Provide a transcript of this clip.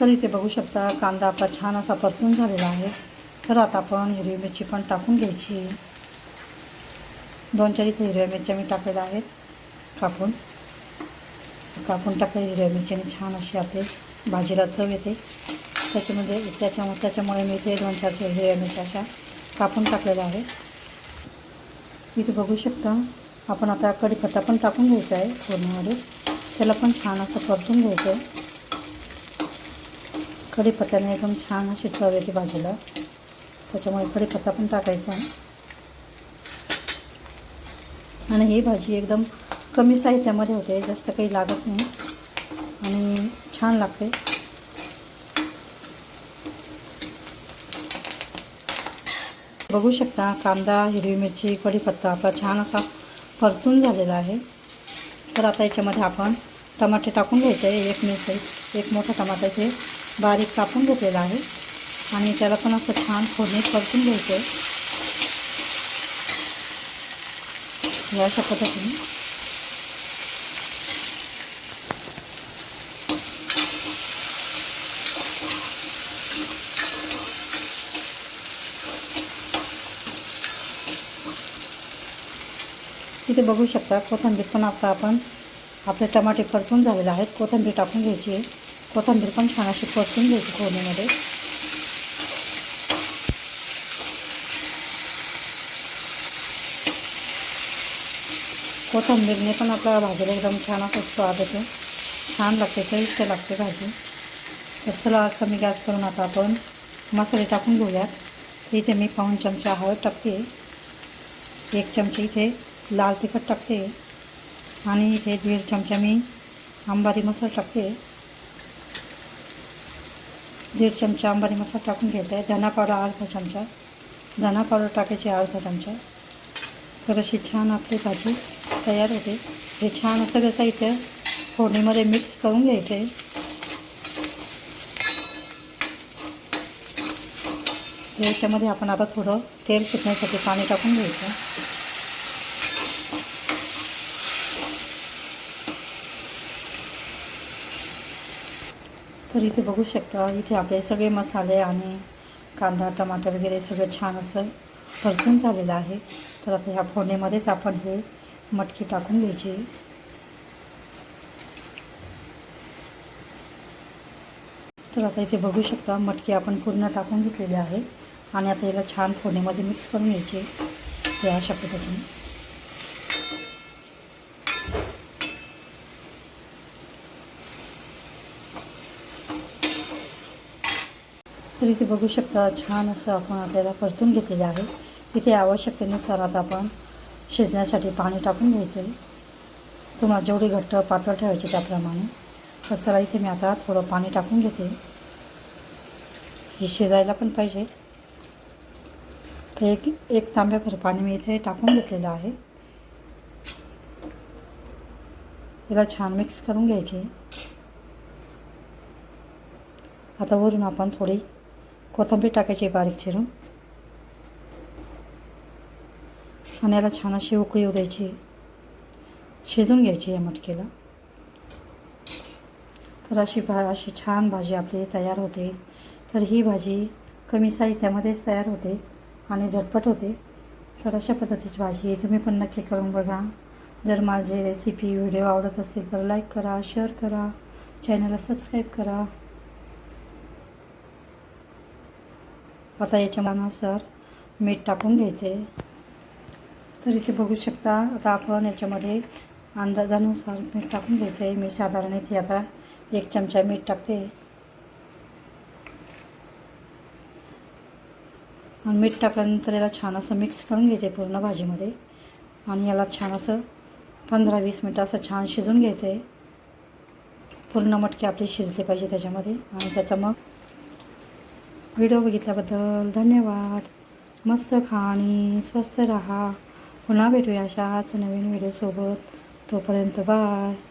तर इथे बघू शकता कांदा आपला छान असा परतून झालेला आहे. तर आता आपण हिरवी मिरची पण टाकून घ्यायची. दोन चार इथे हिरव्या मिरच्या मी टाकलेल्या आहेत. कापून कापून टाकल्या हिरव्या मिरच्याने छान अशी आपली भाजीला चव येते. त्याच्यामध्ये त्याच्यामुळे त्याच्यामुळे मी इथे दोन चार हिरव्या मिरच्या अशा कापून टाकलेल्या आहेत. इथे बघू शकता आपण आता कढीपत्ता पण टाकून घ्यायचा आहे फोडणीमध्ये. त्याला पण छान असं परतून घ्यायचं आहे. कढीपत्त्याने एकदम छान अशी चव येते भाजीला त्याच्यामुळे कढीपत्ता पण टाकायचा. आणि ही भाजी एकदम कमी साहित्यामध्ये होते जास्त काही लागत नाही. आणि छान लागते. बघू शकता कांदा हिरवी मिरची कढीपत्ता आपला छान असा परतून झालेला आहे. तर आता याच्यामध्ये आपण टमाटे टाकून घ्यायचे एक मिरची एक मोठा टमाटा इथे बारीक कापून घेतलेला आहे. आणि त्याला पण असं छान फोडणी परतून घ्यायचं आहे. या अशा पद्धतीने. तिथे बघू शकता कोथंबीर पण आता आपण आपले टमाटे परतून झालेले आहेत. कोथिंबीर टाकून घ्यायची आहे. कोथिंबीर पण छान अशी परतून घ्यायची फोडणीमध्ये. कोथिंबीरने पण आपल्या भाजीला एकदम छान असं स्वाद येतो. छान लागते चविष्ट लागते भाजी. तर चला कमी गॅस करून आता आपण मसाले टाकून घेऊयात. इथे मी पाऊन चमचा हळद टाकते. एक चमचा इथे लाल तिखट टाकते. आणि इथे दीड चमचा मी अंबारी मसाला टाकते. दीड चमचा अंबारी मसाला टाकून घेते. धना पावडर अर्धा चमचा. धना पावडर टाकायची अर्धा चमचा. तर अशी छान आपली भाजी तयार होते. हे छान असं कसं इथे फोडणीमध्ये मिक्स करून घ्यायचे. याच्यामध्ये आपण आता थोडं तेल सुटण्यासाठी पाणी टाकून घ्यायचं. तर इथे बघू शकता इथे आपले सगळे मसाले आणि कांदा टमाटर वगैरे सगळं छान असं परतून झालेलं आहे. तर आता ह्या फोडणीमध्येच आपण हे मटकी टाकून घ्यायची. तर आता इथे बघू शकता मटकी आपण पूर्ण टाकून घेतलेली आहे आणि आता याला छान फोडणीमध्ये मिक्स करून घ्यायची या अशा पद्धतीने. तर इथे बघू शकता छान असं आपण आपल्याला परतून घेतलेलं आहे. इथे आवश्यकतेनुसार आता आपण शिजण्यासाठी पाणी टाकून घ्यायचं तुम्हाला जेवढी घट्ट पातळ ठेवायची त्याप्रमाणे. तर चला इथे मी आता थोडं पाणी टाकून घेते. हे शिजायला पण पाहिजे. तर एक एक तांब्याभर पाणी मी इथे टाकून घेतलेलं आहे. याला छान मिक्स करून घ्यायचे. आता वरून आपण थोडी कोथिंबीर टाकायची बारीक चिरून. आणि याला छान अशी उकळी येऊ द्यायची. शिजून घ्यायची या मटकीला. तर अशी भा अशी छान भाजी आपली तयार होते. तर ही भाजी कमी साहित्यामध्येच तयार होते आणि झटपट होते. तर अशा पद्धतीची भाजी तुम्ही पण नक्की करून बघा. जर माझे रेसिपी व्हिडिओ आवडत असेल तर लाईक करा शेअर करा. चॅनलला सबस्क्राईब करा. आता याच्या मनानुसार मीठ टाकून घ्यायचे. तर इथे बघू शकता आता आपण याच्यामध्ये अंदाजानुसार मीठ टाकून घ्यायचं आहे. मी साधारण इथे आता एक चमचा मीठ टाकते. आणि मीठ टाकल्यानंतर याला छान असं मिक्स करून घ्यायचं आहे पूर्ण भाजीमध्ये. आणि याला छान असं पंधरा वीस मिनटं असं छान शिजून घ्यायचं आहे पूर्ण मटके आपले शिजले पाहिजे त्याच्यामध्ये. आणि त्याचा मग व्हिडिओ बघितल्याबद्दल धन्यवाद. मस्त खा आणि स्वस्त राहा. पुन्हा भेटूया अशाच नवीन व्हिडिओसोबत. तोपर्यंत बाय.